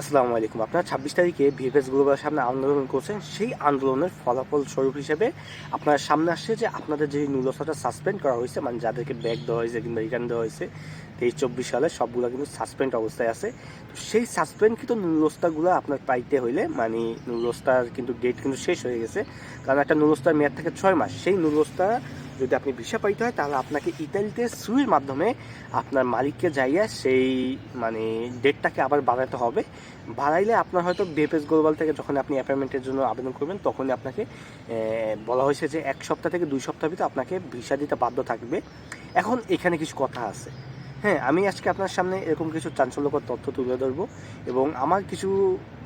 আসসালামু আলাইকুম। আপনার ছাব্বিশ তারিখে ভিএফএস গ্লোবাল সামনে আন্দোলন করছেন, সেই আন্দোলনের ফলাফল স্বরূপ হিসেবে আপনার সামনে আসছে যে আপনাদের যে নুলসাটা সাসপেন্ড করা হয়েছে মানে যাদেরকে ব্যাগ দেওয়া হয়েছে কিংবা রিটার্ন দেওয়া হয়েছে তেইশ চব্বিশ সালে সবগুলো কিন্তু সাসপেন্ড অবস্থায় আছে। তো সেই সাসপেন্ড কিন্তু নুলস্তাগুলো আপনার পাইতে হইলে মানে নুলস্তার কিন্তু ডেট কিন্তু শেষ হয়ে গেছে। কারণ একটা নুলস্তার মেয়াদ থাকে ছয় মাস। সেই নুলস্তা যদি আপনি ভিসা পাইতে হয়, তাহলে আপনাকে ইতালিতে সুইর মাধ্যমে আপনার মালিককে যাইয়া সেই মানে ডেটটাকে আবার বাড়াতে হবে। বাড়াইলে আপনার হয়তো বিএফএস গ্লোবাল থেকে যখন আপনি অ্যাপয়েন্টমেন্টের জন্য আবেদন করবেন, তখনই আপনাকে বলা হয়েছে যে এক সপ্তাহ থেকে দুই সপ্তাহ ভিতরে আপনাকে ভিসা দিতে বাধ্য থাকবে। এখন এখানে কিছু কথা আছে। হ্যাঁ আমি আজকে আপনার সামনে এরকম কিছু চাঞ্চল্যকর তথ্য তুলে ধরবো এবং আমার কিছু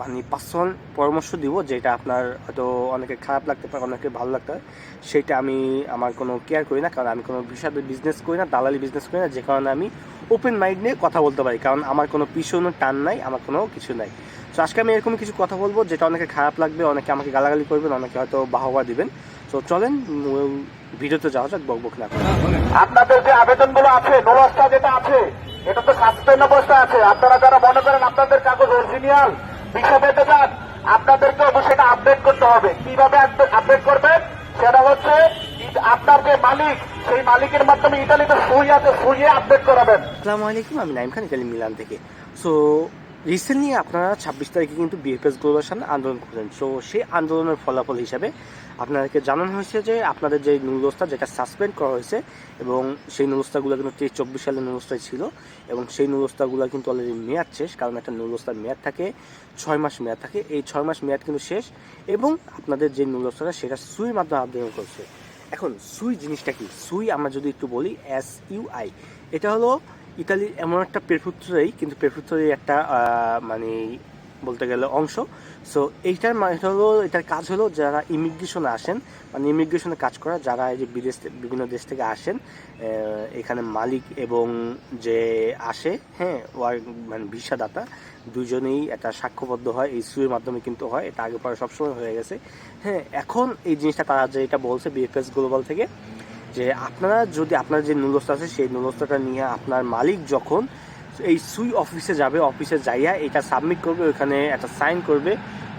মানে পার্সোনাল পরামর্শ দিব যেটা আপনার হয়তো অনেকে খারাপ লাগতে পারে, অনেকে ভালো লাগতে পারে। সেটা আমি, আমার কোনো কেয়ার করি না, কারণ আমি কোনো ভিসাতে বিজনেস করি না, দালালি বিজনেস করি না, যে কারণে আমি ওপেন মাইন্ড নিয়ে কথা বলতে পারি। কারণ আমার কোনো পিছনে টান নাই, আমার কোনো কিছু নাই। তো আজকে আমি এরকম কিছু কথা বলব যেটা অনেকে খারাপ লাগবে, অনেকে আমাকে গালাগালি করবেন, অনেকে হয়তো বাহবা দিবেন। তো চলেন ভিডিওতে যাওয়া যাক বকবক না আপনাদের যে আবেদনগুলো আছে নোলসটা যেটা আছে এটা তো সাসপেন্ড অবস্থা আছে। আপনারা যারা মনে করেন আপনাদের কাগজ অরিজিনাল বিষয় পেতে চান আপনাদেরকে অবশ্যই এটা আপডেট করতে হবে। কীভাবে আপডেট করবেন? সেটা হচ্ছে আপনার যে মালিক সেই মালিকের মাধ্যমে ইতালিতে সুই আছে সুইয়ে আপডেট করাবেন। আসসালামু আলাইকুম আমি নাইম খান ইতালি মিলান থেকে। সো রিসেন্টলি আপনারা ছাব্বিশ তারিখে কিন্তু বিএফএস গ্লোবাল আন্দোলন করেন সো সেই আন্দোলনের ফলাফল হিসাবে আপনাদেরকে জানানো হয়েছে যে আপনাদের যে নুলস্তা যেটা সাসপেন্ড করা হয়েছে এবং সেই নুলস্তাগুলো কিন্তু তেইশ, চব্বিশ সালের নুলস্তায় ছিল এবং সেই নুলস্তাগুলো কিন্তু অলরেডি মেয়াদ শেষ, কারণ একটা নুলস্তার মেয়াদ থাকে, ছয় মাস মেয়াদ থাকে। এই ছয় মাস মেয়াদ কিন্তু শেষ এবং আপনাদের যে নুলস্তাটা সেটা সুইর মাধ্যমে আবেদন করছে। এখন সুই জিনিসটা কি? সুই আমরা যদি একটু বলি এস ইউ আই এটা হলো ইতালির এমন একটা প্রেফুত্রই কিন্তু প্রেফুত্রই একটা মানে বলতে গেলে অংশ। সো এইটার মানে হলো, এটার কাজ হলো যারা ইমিগ্রেশনে আসেন মানে ইমিগ্রেশনে কাজ করা, যারা এই যে বিদেশ বিভিন্ন দেশ থেকে আসেন এখানে মালিক এবং যে আসে হ্যাঁ ওয়ার মানে ভিসাদাতা, দুজনেই একটা সাক্ষ্যবদ্ধ হয়, এই সুয়ের মাধ্যমে কিন্তু হয়, এটা আগে পরে সবসময় হয়ে গেছে। হ্যাঁ এখন এই জিনিসটা তারা যেটা বলছে বিএফএস গ্লোবাল থেকে যে আপনারা যদি আপনার যে নুলস্তা আছে, সেই নুলস্তাটা নিয়ে আপনার মালিক যখন এই সুই অফিসে যাবে, অফিসে যাইয়া এটা সাবমিট করবে, ওখানে একটা সাইন করবে,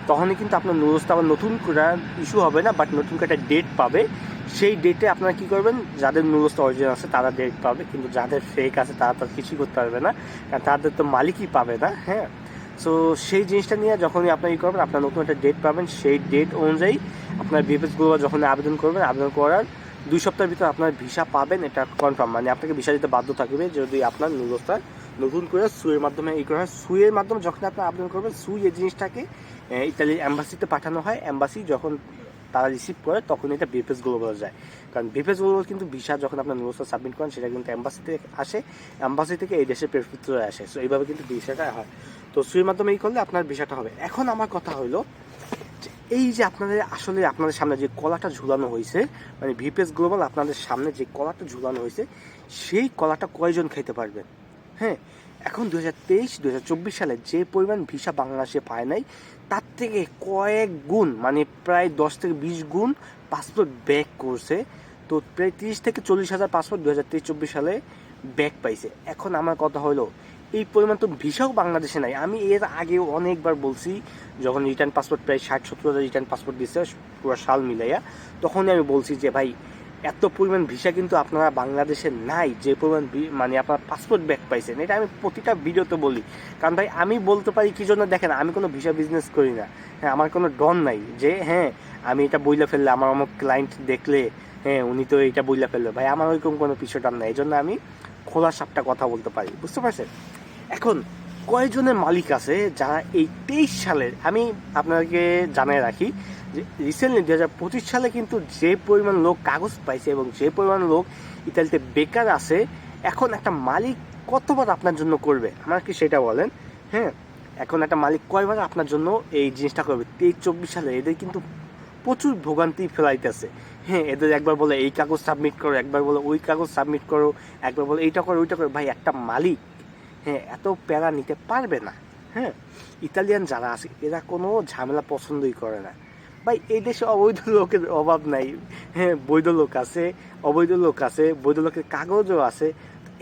তখনই কিন্তু আপনার নুলস্তা আবার নতুন করে ইস্যু হবে না বাট নতুন করে একটা ডেট পাবে। সেই ডেটে আপনারা কি করবেন? যাদের নুলস্তা অরিজিনাল আছে, তারা ডেট পাবে, কিন্তু যাদের ফেক আছে, তারা তো কিছুই করতে পারবে না, কারণ তাদের তো মালিকই পাবে না হ্যাঁ? সো সেই জিনিসটা নিয়ে যখনই আপনি ই করবেন, আপনার নতুন একটা ডেট পাবেন, সেই ডেট অনুযায়ী আপনার বিএফএস গ্লোবাল যখন আবেদন করবেন, আবেদন করার দুই সপ্তাহের ভিতরে আপনার ভিসা পাবেন, এটা কনফার্ম মানে আপনাকে ভিসা দিতে বাধ্য থাকবে যদি আপনার নুলস্তার নতুন করে সুয়ের মাধ্যমে ই করা হয়। সুয়ের মাধ্যমে যখন আপনি আবেদন করবেন সুই এই জিনিসটাকে ইতালির অ্যাম্বাসিতে পাঠানো হয়। অ্যাম্বাসি যখন তারা রিসিভ করে তখন এটা বিএফএস গ্লোবাল যায়। কারণ বিএফএস গ্লোবাল কিন্তু ভিসা যখন আপনার নুলস্তা সাবমিট করেন, সেটা কিন্তু অ্যাম্বাসি থেকে আসে। অ্যাম্বাসি থেকে এই দেশের প্রেফিত্রে আসে। সো এইভাবে কিন্তু ভিসাটা হয়। তো সুইয়ের মাধ্যমে এই করলে আপনার ভিসাটা হবে। এখন আমার কথা হলো এই যে আপনাদের আসলে আপনাদের সামনে যে কলাটা ঝুলানো হয়েছে মানে ভিপিএস গ্লোবাল আপনাদের সামনে যে কলাটা ঝুলানো হয়েছে, সেই কলাটা কয়জন খেতে পারবেন? হ্যাঁ এখন দু হাজার তেইশ দু হাজার চব্বিশ সালে যে পরিমাণ ভিসা বাংলাদেশে পায় নাই, তার থেকে কয়েক গুণ মানে প্রায় দশ থেকে বিশ গুণ পাসপোর্ট ব্যাক করছে। তো প্রায় তিরিশ থেকে চল্লিশ হাজার পাসপোর্ট দু হাজার তেইশ, চব্বিশ সালে ব্যাক পাইছে। এখন আমার কথা হলো এই পরিমাণ তো ভিসাও বাংলাদেশে নাই। আমি এর আগে অনেকবার বলছি, যখন রিটার্ন পাসপোর্ট প্রায় ষাট, সত্তর হাজার রিটার্ন পাসপোর্ট দিচ্ছে পুরো সাল মিলাইয়া, তখনই আমি বলছি যে, ভাই, এত পরিমাণ ভিসা কিন্তু আপনারা বাংলাদেশে নাই, যে পরিমাণ মানে আপনার পাসপোর্ট ব্যাক পাইছেন। এটা আমি প্রতিটা ভিডিওতে বলি। কারণ ভাই, আমি বলতে পারি কি জন্য? দেখেন, আমি কোনো ভিসা বিজনেস করি না। হ্যাঁ আমার কোনো ডন নাই যে হ্যাঁ আমি এটা বইলা ফেললে, আমার অমুক ক্লায়েন্ট দেখলে হ্যাঁ উনি তো এটা বইলা ফেলল। ভাই, আমার ওইরকম কোনো পিছুটান নাই। এই জন্য আমি খোলা সাপটা কথা বলতে পারি। বুঝতে পারছেন? এখন কয়জনের মালিক আছে যারা এই তেইশ সালের, আমি আপনাকে জানাই রাখি যে রিসেন্টলি দু হাজার পঁচিশ সালে কিন্তু যে পরিমাণ লোক কাগজ পাইছে এবং যে পরিমাণ লোক ইতালিতে বেকার আছে, এখন একটা মালিক কতবার আপনার জন্য করবে? আমাকে সেটা বলেন? হ্যাঁ এখন একটা মালিক কয়বার আপনার জন্য এই জিনিসটা করবে? তেইশ, চব্বিশ সালে এদের কিন্তু প্রচুর ভোগান্তি ফেলাইতেছে। হ্যাঁ এদের একবার বলে এই কাগজ সাবমিট করো, একবার বলে ওই কাগজ সাবমিট করো, একবার বলে এইটা করো, ওইটা করো। ভাই, একটা মালিক হ্যাঁ এত প্যারা নিতে পারবে না। হ্যাঁ ইতালিয়ান যারা আছে, এরা কোনো ঝামেলা পছন্দই করে না। ভাই, এই দেশে অবৈধ লোকের অভাব নাই। হ্যাঁ বৈধ লোক আছে, অবৈধ লোক আছে, বৈধ লোকের কাগজও আছে।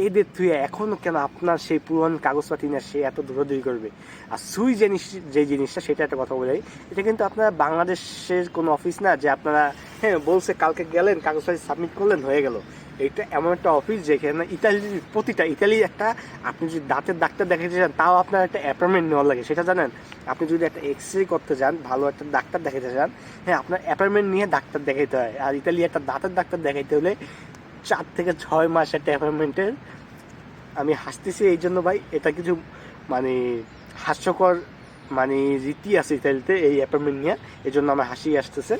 এদের তুই এখনও কেন আপনার সেই পুরনো কাগজপাতি না সে এত দৌড়াদৌড়ি করবে? আর সুই জিনিস, যে জিনিসটা, সেটা একটা কথা বলে। এটা কিন্তু আপনারা বাংলাদেশের কোনো অফিস না যে আপনারা হ্যাঁ বলছে কালকে গেলেন, কাগজপাতি সাবমিট করলেন, হয়ে গেল। এটা এমন একটা অফিস যেখানে ইতালির প্রতিটা ইতালি একটা, আপনি যদি দাঁতের ডাক্তার দেখাতে চান, তাও আপনার একটা অ্যাপয়েন্টমেন্ট নেওয়া লাগে, সেটা জানেন? আপনি যদি একটা এক্স রে করতে যান ভালো একটা ডাক্তার দেখাতে চান হ্যাঁ আপনার অ্যাপয়েন্টমেন্ট নিয়ে ডাক্তার দেখাইতে হয়। আর ইতালি একটা দাঁতের ডাক্তার দেখাইতে হলে চার থেকে ছয় মাস একটা অ্যাপয়েন্টমেন্টের আমি হাসতেছি এই জন্য ভাই, এটা কিছু মানে হাস্যকর মানে রীতি আছে ইতালিতে এই অ্যাপয়েন্টমেন্ট নিয়ে। এই জন্য আমার হাসি আসতেছে।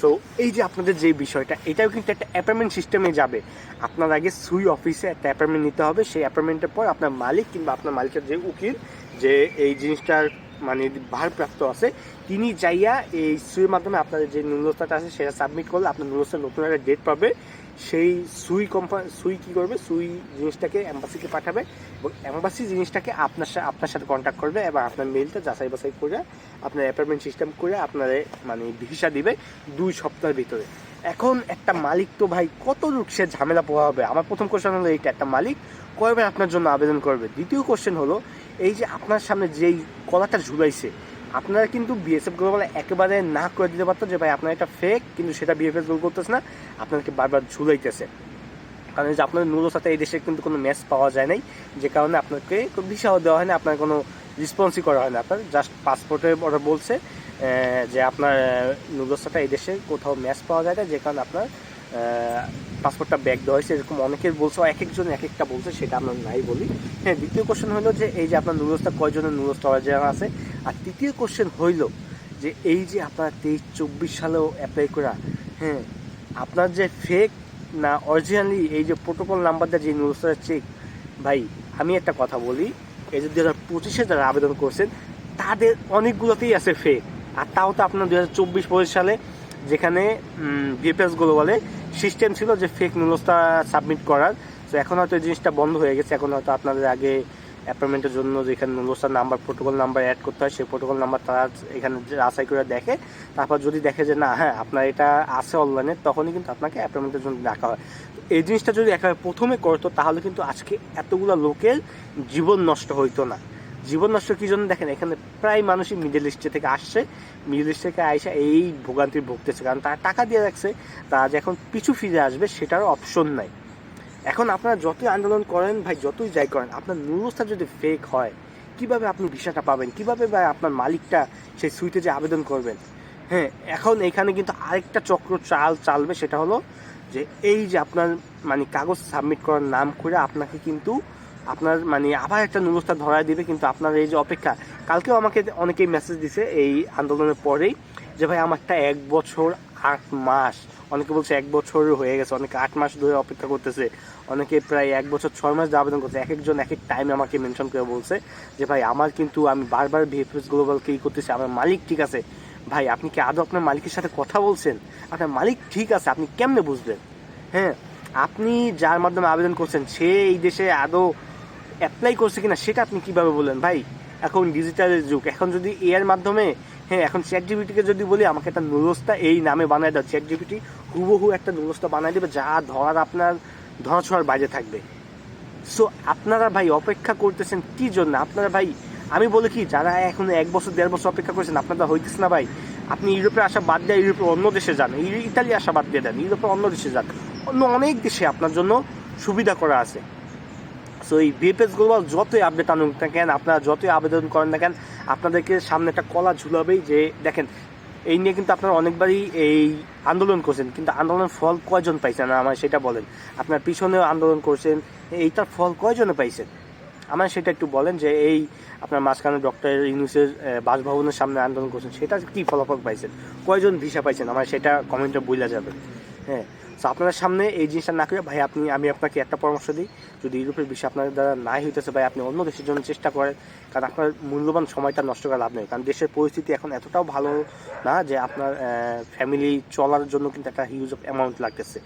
সো এই যে আপনাদের যে বিষয়টা, এটাও কিন্তু একটা অ্যাপয়েন্টমেন্ট সিস্টেমে যাবে। আপনার আগে সুই অফিসে একটা অ্যাপয়েন্টমেন্ট নিতে হবে, সেই অ্যাপয়েন্টমেন্টের পর আপনার মালিক কিংবা আপনার মালিকের যে উকিল, যে এই জিনিসটার মানে ভারপ্রাপ্ত আছে তিনি যাইয়া এই সুইয়ের মাধ্যমে আপনাদের যে নুলস্তাটা আছে সেটা সাবমিট করলে আপনার নুলস্তার নতুন একটা ডেট পাবে। সেই সুই কোম্পানি সুই কী করবে? সুই জিনিসটাকে অ্যাম্বাসিকে পাঠাবে এবং অ্যাম্বাসি জিনিসটাকে আপনার সাথে আপনার সাথে কন্ট্যাক্ট করবে এবং আপনার মেলটা যাচাই বাছাই করে আপনার অ্যাপয়েন্টমেন্ট সিস্টেম করে আপনার মানে ভিসা দিবে দুই সপ্তাহের ভিতরে। এখন একটা মালিক তো ভাই, কত লোক সে ঝামেলা পোহা হবে? আমার প্রথম কোশ্চেন হলো এইটা, একটা মালিক কয়বার আপনার জন্য আবেদন করবে? দ্বিতীয় কোশ্চেন হলো, এই যে আপনার সামনে যেই কলাটা ঝুলাইছে আপনারা কিন্তু বিএসএফ গ্লোবাল একেবারে না করে দিতে পারতো যে, ভাই, আপনার এটা ফেক কিন্তু সেটা বিএফএস গ্লোবাল করতেছে না আপনাকে বারবার ঝুলাইতেছে। কারণ যে আপনার নুরোর সাথে এই দেশে কিন্তু কোনো ম্যাচ পাওয়া যায় নাই, যে কারণে আপনাকে ভিসাও দেওয়া হয় না আপনার কোনো রেসপন্সই করা হয় না আপনার জাস্ট পাসপোর্টে ওরা বলছে যে আপনার নুরোর সাথে এই দেশে কোথাও ম্যাচ পাওয়া যায় না যে কারণে আপনার পাসপোর্টটা ব্যাক দেওয়া হয়েছে, এরকম অনেকের বলছে এক একজন এক একটা বলছে, সেটা আমরা নাই বলি। হ্যাঁ দ্বিতীয় কোশ্চেন হলো যে, এই যে আপনার নুরোসটা কয়জনের নুরোস জানা আছে? আর তৃতীয় কোশ্চেন হইল যে, এই যে আপনার তেইশ, চব্বিশ সালেও অ্যাপ্লাই করা হ্যাঁ আপনার যে ফেক না অরিজিনালি এই যে প্রোটোকল নাম্বারটা যে নুরোসটা চেক ভাই, আমি একটা কথা বলি, এই যে দু হাজার পঁচিশে যারা আবেদন করছেন, তাদের অনেকগুলোতেই আছে ফেক আর তাও তো আপনার দু হাজার চব্বিশ, পঁচিশ সালে যেখানে বিএফএস গ্লোবালে সিস্টেম ছিল যে ফেক নুলসটা সাবমিট করার। তো এখন হয়তো এই জিনিসটা বন্ধ হয়ে গেছে। এখন হয়তো আপনাদের আগে অ্যাপয়েন্টমেন্টের জন্য যেখানে নুলসটার নাম্বার প্রোটোকল নাম্বার অ্যাড করতে হয়, সেই প্রোটোকল নাম্বার তারা এখানে যাচাই করে দেখে। তারপর যদি দেখে যে, না হ্যাঁ আপনার এটা আছে অনলাইনে তখনই কিন্তু আপনাকে অ্যাপয়েন্টমেন্টের জন্য ডাকা হয়। এই জিনিসটা যদি একেবারে প্রথমে করতো, তাহলে কিন্তু আজকে এতগুলো লোকের জীবন নষ্ট হইতো না। জীবন নষ্ট কি জন্য দেখেন, এখানে প্রায় মানুষই মিডল ইস্টে থেকে আসছে। মিডল ইস্ট থেকে আইসা এই ভোগান্তির ভুগতেছে, কারণ তারা টাকা দিয়ে রাখছে, তারা যে এখন পিছু ফিরে আসবে সেটার অপশন নাই। এখন আপনারা যতই আন্দোলন করেন, ভাই, যতই যাই করেন, আপনার নুরস্তা যদি ফেক হয়, কীভাবে আপনি ভিসাটা পাবেন? কীভাবে ভাই আপনার মালিকটা সেই সুইটে যে আবেদন করবেন? হ্যাঁ এখন এখানে কিন্তু আরেকটা চক্র চাল চালবে, সেটা হলো যে এই যে আপনার মানে কাগজ সাবমিট করার নাম করে আপনাকে কিন্তু আপনার মানে আবার একটা নুরস্তা ধরায় দিবে, কিন্তু আপনার এই যে অপেক্ষা, কালকেও আমাকে অনেকেই মেসেজ দিছে এই আন্দোলনের পরেই যে, ভাই, আমারটা এক বছর আট মাস। অনেকে বলছে এক বছর হয়ে গেছে, অনেকে আট মাস ধরে অপেক্ষা করতেছে, অনেকে প্রায় এক বছর ছয় মাস আবেদন করছে এক একজন এক এক টাইমে আমাকে মেনশন করে বলছে যে, ভাই, আমার কিন্তু আমি বারবার ভিএফএস গ্লোবালকে ই করতেছি, আমার মালিক ঠিক আছে। ভাই, আপনি কি আদৌ আপনার মালিকের সাথে কথা বলছেন? আপনার মালিক ঠিক আছে, আপনি কেমনে বুঝবেন? হ্যাঁ আপনি যার মাধ্যমে আবেদন করছেন, সে এই দেশে আদৌ অ্যাপ্লাই করছে কিনা সেটা আপনি কীভাবে বললেন? ভাই, এখন ডিজিটালের যুগ। এখন যদি এর মাধ্যমে হ্যাঁ এখন চ্যাট জিবিটিকে যদি বলি, আমাকে একটা নুরস্তা এই নামে বানায় দাও। চ্যাট জিবিটি হুবহু একটা নুরস্তা বানায় দেবে, যা ধরার আপনার ধরা ছোঁয়ার বাইরে থাকবে। সো আপনারা ভাই অপেক্ষা করতেছেন কি জন্য? আপনারা ভাই, আমি বলি কি, যারা এখন এক বছর, দেড় বছর অপেক্ষা করছেন, আপনারা হইতেছে না ভাই। আপনি ইউরোপে আসা বাদ দিয়ে ইউরোপে অন্য দেশে যান। ইতালি আসা বাদ দিয়ে দেন, ইউরোপে অন্য দেশে যান। অন্য অনেক দেশে আপনার জন্য সুবিধা করা আছে। সো এই বিএফএস গ্লোবাল যতই আপডেট আনুক না কেন, আপনারা যতই আবেদন করেন না কেন, আপনাদেরকে সামনে একটা কলা ঝুলাবেই যে, দেখেন, এই নিয়ে কিন্তু আপনারা অনেকবারই এই আন্দোলন করছেন, কিন্তু আন্দোলনের ফল কয়জন পাইছেন? আমার সেটা বলেন। আপনার পিছনেও আন্দোলন করছেন, এইটার ফল কয়জনে পাইছেন? আমার সেটা একটু বলেন যে, এই আপনার মাঝখানে ডক্টর ইউনুসের বাসভবনের সামনে আন্দোলন করছেন, সেটা কি ফলাফল পাইছেন? কয়জন ভিসা পাইছেন? আমার সেটা কমেন্টে বইলা যাবে। হ্যাঁ। তো আপনার সামনে এই জিনিসটা না করে, ভাই, আপনি, আমি আপনাকে একটা পরামর্শ দিই। যদি ইউরোপের বিষয় আপনার দ্বারা নাই হইতেছে, ভাই, আপনি অন্য দেশের জন্য চেষ্টা করেন, কারণ আপনার মূল্যবান সময়টা নষ্ট করে লাভ নেই। কারণ দেশের পরিস্থিতি এখন এতটাও ভালো না যে আপনার ফ্যামিলি চলার জন্য কিন্তু একটা হিউজ অ্যামাউন্ট লাগতেছে।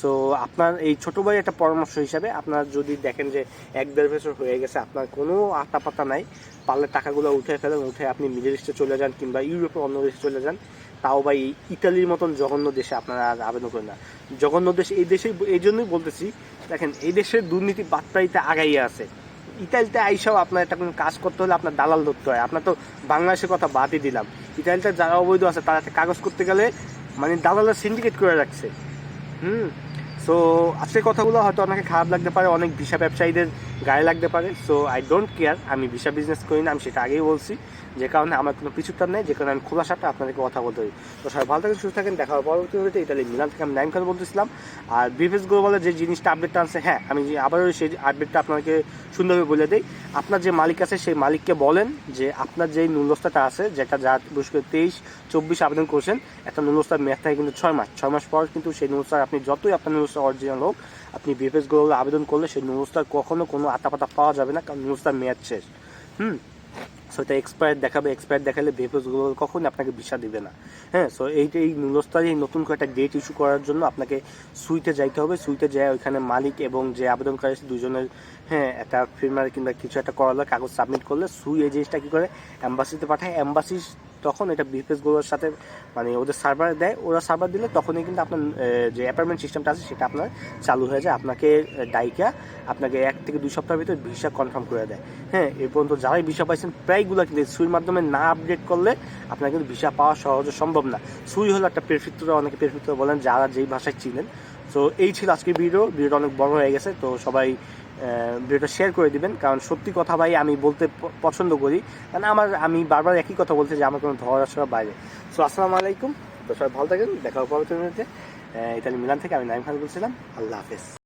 সো আপনার এই ছোটো ভাই একটা পরামর্শ হিসাবে আপনার যদি দেখেন যে এক দেড় বছর হয়ে গেছে, আপনার কোনো আতা পাতা নাই, পারলে টাকাগুলো উঠে ফেলেন, উঠে আপনি মিডল ইস্টে চলে যান কিংবা ইউরোপে অন্য দেশে চলে যান। তাও ভাই ইতালির মতন জঘন্য দেশে আপনারা আর আবেদন করেন না। জঘন্য দেশ এই দেশেই এই জন্যই বলতেছি, দেখেন, এই দেশের দুর্নীতি বার্তাইতে আগাইয়ে আছে। ইতালিতে আইসাও আপনার একটা কোনো কাজ করতে হলে আপনার দালাল ধরতে হয়। আপনার তো বাংলাদেশের কথা বাদই দিলাম। ইতালিতে যারা অবৈধ আছে, তারা কাগজ করতে গেলে মানে দালালের সিন্ডিকেট করে রাখছে। হুম? সো আজকের কথাগুলো হয়তো অনেকে খারাপ লাগতে পারে। অনেক ভিসা ব্যবসায়ীদের গায়ে লাগতে পারে। সো আই ডোন্ট কেয়ার আমি ভিসা বিজনেস করি না, আমি সেটা আগেই বলছি। যে কারণে আমার কোনো পিছুটার নেই, যে কারণে আমি খোলা সাপটা আপনাদেরকে কথা বলতে পারি। তো সবাই ভালো থাকেন, সুস্থ থাকেন, দেখা পরবর্তী ভিডিওতে ইতালি মিলান থেকে আমি নাইম খান বলতেছিলাম। আর বিফেস গ্লোবালের যে জিনিসটা আপডেটটা আছে হ্যাঁ আমি যে আবারও সেই আপডেটটা আপনাকে সুন্দরভাবে বলে দিই। আপনার যে মালিক আছে, সেই মালিককে বলেন যে আপনার যেই নুলস্তাটা আছে, যেটা যা বিশেষ করে তেইশ, চব্বিশ আবেদন করছেন, একটা নুলস্তার মেয়াদ থাকে কিন্তু ছয় মাস। ছয় মাস পর কিন্তু সেই নুলস্তার আপনি যতই আপনার নুলস্তার অরিজিনাল হোক আপনি বিএফএস গ্লোবাল আবেদন করলে সেই নুলস্তার কখনো কোনো আতাপাতা পাওয়া যাবে না, কারণ নুলস্তার মেয়াদ শেষ। হুম? সো এটা এক্সপায়ার দেখাবে এক্সপায়ার দেখালে বিএফএস গ্লোবাল কখনই আপনাকে ভিসা দিবে না। হ্যাঁ সো এই এই নুলস্তারই নতুন করে একটা ডেট ইস্যু করার জন্য আপনাকে সুইতে যাইতে হবে। সুইতে যায়, ওইখানে মালিক এবং যে আবেদনকারী দুজনের হ্যাঁ একটা ফিল্মার কিংবা কিছু একটা করালে কাগজ সাবমিট করলে সুই এই জিনিসটা কী করে? অ্যাম্বাসিতে পাঠায়। অ্যাম্বাসি তখন এটা বিএফএসগুলোর সাথে মানে ওদের সার্ভার দেয়, ওরা সার্ভার দিলে তখনই কিন্তু আপনার যে অ্যাপার্টমেন্ট সিস্টেমটা আছে সেটা আপনার চালু হয়ে যায়। আপনাকে ডাইকা আপনাকে এক থেকে দুই সপ্তাহের ভিতরে ভিসা কনফার্ম করে দেয়। হ্যাঁ এ পর্যন্ত যারাই ভিসা পাইছেন, প্রায়গুলো কিন্তু সুইর মাধ্যমে না আপডেট করলে আপনার কিন্তু ভিসা পাওয়া সহজে সম্ভব না। সুই হলো একটা পেরফিক্তরা অনেকে পেরফিক্তরা বলেন, যারা যেই ভাষায় চিনেন। তো এই ছিল আজকের ভিডিও ভিডিওটা অনেক বড় হয়ে গেছে। তো সবাই ভিডিওটা শেয়ার করে দিবেন। কারণ সত্যি কথা ভাই, আমি বলতে পছন্দ করি। কারণ আমার, আমি বারবার একই কথা বলছি যে আমার কোনো ধর আসরা বাইরে। সো আসসালামু আলাইকুম। তো সবাই ভালো থাকেন। দেখা হবে পরবর্তী ইতালি মিলান থেকে, আমি নাইম খান বলছিলাম। আল্লাহ হাফেজ।